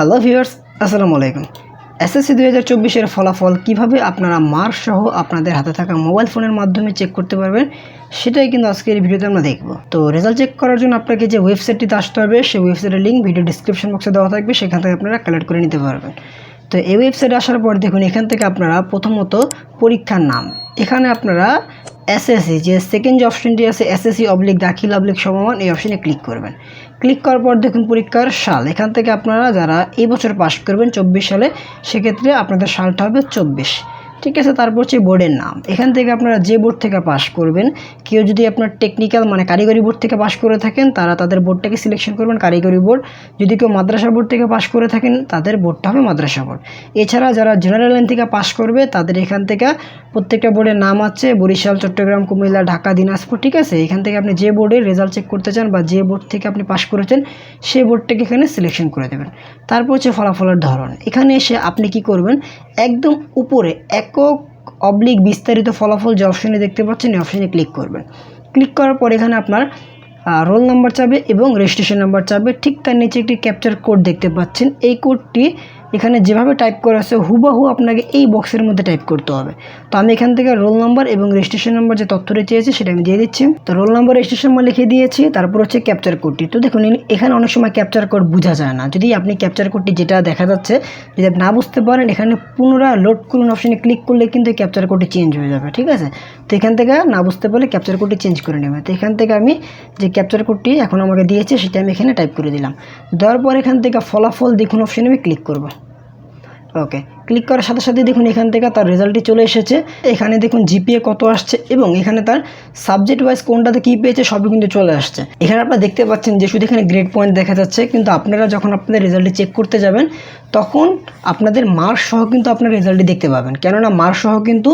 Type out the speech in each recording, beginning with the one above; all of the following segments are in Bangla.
হ্যালো ভিউয়ার্স আসসালামু আলাইকুম। এসএসসি দুই হাজার চব্বিশের ফলাফল কীভাবে আপনারা মার্ক সহ আপনাদের হাতে থাকা মোবাইল ফোনের মাধ্যমে চেক করতে পারবেন, সেটাই কিন্তু আজকের এই ভিডিওতে আমরা দেখব। তো রেজাল্ট চেক করার জন্য আপনাকে যে ওয়েবসাইটটিতে আসতে হবে, সেই ওয়েবসাইটের লিঙ্ক ভিডিও ডিসক্রিপশন বক্সে দেওয়া থাকবে, সেখান থেকে আপনারা কালেক্ট করে নিতে পারবেন। তো এই ওয়েবসাইটে আসার পর দেখুন, এখান থেকে আপনারা প্রথমত পরীক্ষার নাম। এখানে আপনারা এসএসসি যে সেকেন্ড যে অপশনটি আছে এসএসসি অবলিক দাখিল অবলিক সমমান, এই অপশনে ক্লিক করবেন। ক্লিক করার পর দেখুন পরীক্ষার সাল। এখান থেকে আপনারা যারা এবছর পাস করবেন চব্বিশ সালে, সেক্ষেত্রে আপনাদের সালটা হবে চব্বিশ। ঠিক আছে, তারপর হচ্ছে বোর্ডের নাম। এখান থেকে আপনারা যে বোর্ড থেকে পাস করবেন, কেউ যদি আপনার টেকনিক্যাল মানে কারিগরি বোর্ড থেকে পাস করে থাকেন, তারা তাদের বোর্ডটাকে সিলেকশন করবেন কারিগরি বোর্ড। যদি কেউ মাদ্রাসা বোর্ড থেকে পাস করে থাকেন, তাদের বোর্ডটা হবে মাদ্রাসা বোর্ড। এছাড়া যারা জেনারেল লাইন থেকে পাস করবে, তাদের এখান থেকে প্রত্যেকটা বোর্ডের নাম আছে, বরিশাল, চট্টগ্রাম, কুমিল্লা, ঢাকা, দিনাজপুর, ঠিক আছে? এখান থেকে আপনি যে বোর্ডের রেজাল্ট চেক করতে চান বা যে বোর্ড থেকে আপনি পাস করেছেন, সেই বোর্ডটাকে এখানে সিলেকশন করে দেবেন। তারপর হচ্ছে ফলাফলের ধরন। এখানে এসে আপনি কি করবেন, একদম উপরে একক অবলিক বিস্তারিত ফলাফল যে অপশনে দেখতে পাচ্ছেন, এই অপশনে ক্লিক করবেন। ক্লিক করার পর এখানে আপনার রোল নাম্বার চাবে এবং রেজিস্ট্রেশন নাম্বার চাবে। ঠিক তার নিচে একটি ক্যাপচার কোড দেখতে পাচ্ছেন। এই কোডটি এখানে যেভাবে টাইপ করা আছে, হুবাহু আপনাকে এই বক্সের মধ্যে টাইপ করতে হবে। তো আমি এখান থেকে রোল নাম্বার এবং রেজিস্ট্রেশন নাম্বার যে তথ্যটি চেয়েছি সেটা আমি দিয়ে দিচ্ছি। তো রোল নাম্বার রেজিস্ট্রেশন নাম্বার লিখে দিয়েছি, তারপর হচ্ছে ক্যাপচার কোডটি তো দেখুন এখানে অনেক সময় ক্যাপচার কোড বোঝা যায় না। যদি আপনি ক্যাপচার কোডটি যেটা দেখা যাচ্ছে, যদি আপনি না বুঝতে পারেন, এখানে পুনরায় লোড করুন অপশনে ক্লিক করলে কিন্তু ক্যাপচার কোডটি চেঞ্জ হয়ে যাবে, ঠিক আছে? তো এখান থেকে না বুঝতে পারলে ক্যাপচার কোডটি চেঞ্জ করে নেবে। তো এখান থেকে আমি যে ক্যাপচার কোডটি এখন আমাকে দিয়েছে, সেটা আমি এখানে টাইপ করে দিলাম। দেওয়ার পর এখান থেকে ফলাফল দেখুন অপশনে আমি ক্লিক করব। okay. ক্লিক করার সাথে সাথে দেখুন এখান থেকে তার রেজাল্টটি চলে এসেছে। এখানে দেখুন জিপিএ কত আসছে এবং এখানে তার সাবজেক্ট ওয়াইজ কোনটাতে কী পেয়েছে সবই কিন্তু চলে আসছে। এখানে আপনারা দেখতে পাচ্ছেন যে শুধু এখানে গ্রেড পয়েন্ট দেখা যাচ্ছে, কিন্তু আপনারা যখন আপনাদের রেজাল্টটি চেক করতে যাবেন, তখন আপনাদের মার্কস সহ কিন্তু আপনার রেজাল্টটি দেখতে পাবেন। কেননা মার্কস সহ কিন্তু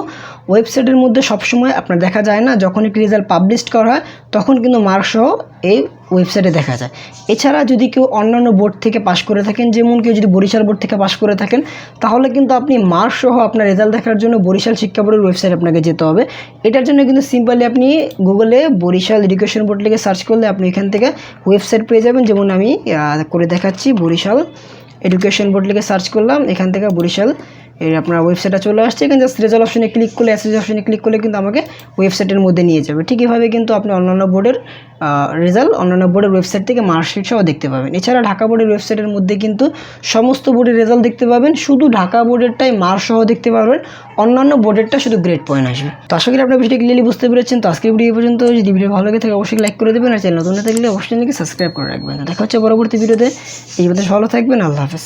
ওয়েবসাইটের মধ্যে সবসময় আপনার দেখা যায় না, যখন একটি রেজাল্ট পাবলিশ করা হয়, তখন কিন্তু মার্কস সহ এই ওয়েবসাইটে দেখা যায়। এছাড়া যদি কেউ অন্যান্য বোর্ড থেকে পাশ করে থাকেন, যেমন কেউ যদি বরিশাল বোর্ড থেকে পাশ করে থাকেন, তাহলে কিন্তু আপনি মার্কস সহ আপনার রেজাল্ট দেখার জন্য বরিশাল শিক্ষা বোর্ডের ওয়েবসাইট আপনাকে যেতে হবে। এটার জন্য কিন্তু সিম্পলি আপনি গুগলে বরিশাল এডুকেশন বোর্ড লিখে সার্চ করলে আপনি এখান থেকে ওয়েবসাইট পেয়ে যাবেন। যেমন আমি করে দেখাচ্ছি, বরিশাল এডুকেশন বোর্ড লিখে সার্চ করলাম। এখান থেকে বরিশাল এর আপনার ওয়েবসাইটটা চলে আসছে, এখানে জাস্ট রেজাল্ট অপশনে ক্লিক করলে অ্যাসেস অপশনে ক্লিক করলে কিন্তু আমাকে ওয়েবসাইটের মধ্যে নিয়ে যাবে। ঠিক এভাবে কিন্তু আপনি অন্যান্য বোর্ডের রেজাল্ট অন্যান্য বোর্ডের ওয়েবসাইট থেকে মার্কশিট সহ দেখতে পাবেন। এছাড়া ঢাকা বোর্ডের ওয়েবসাইটের মধ্যে কিন্তু সমস্ত বোর্ডের রেজাল্ট দেখতে পাবেন। শুধু ঢাকা বোর্ডেরটাই মার্ক সহ দেখতে পারবেন অন্যান্য বোর্ডেরটা শুধু গ্রেড পয়েন্ট আসবে। তো আশা করি আপনার ভিডিও ক্লিয়ারলি বুঝতে পেরেছেন। তো আজকের ভিডিও পর্যন্ত। যদি ভিডিও ভালো লাগে থাকে, অবশ্যই লাইক করে দেবেন। আর চ্যানেল নতুন থাকলে অবশ্যই সাবস্ক্রাইব করে রাখবেন। দেখা হচ্ছে পরবর্তী ভিডিওতে এই ভালো থাকবেন। আল্লাহ হাফেজ।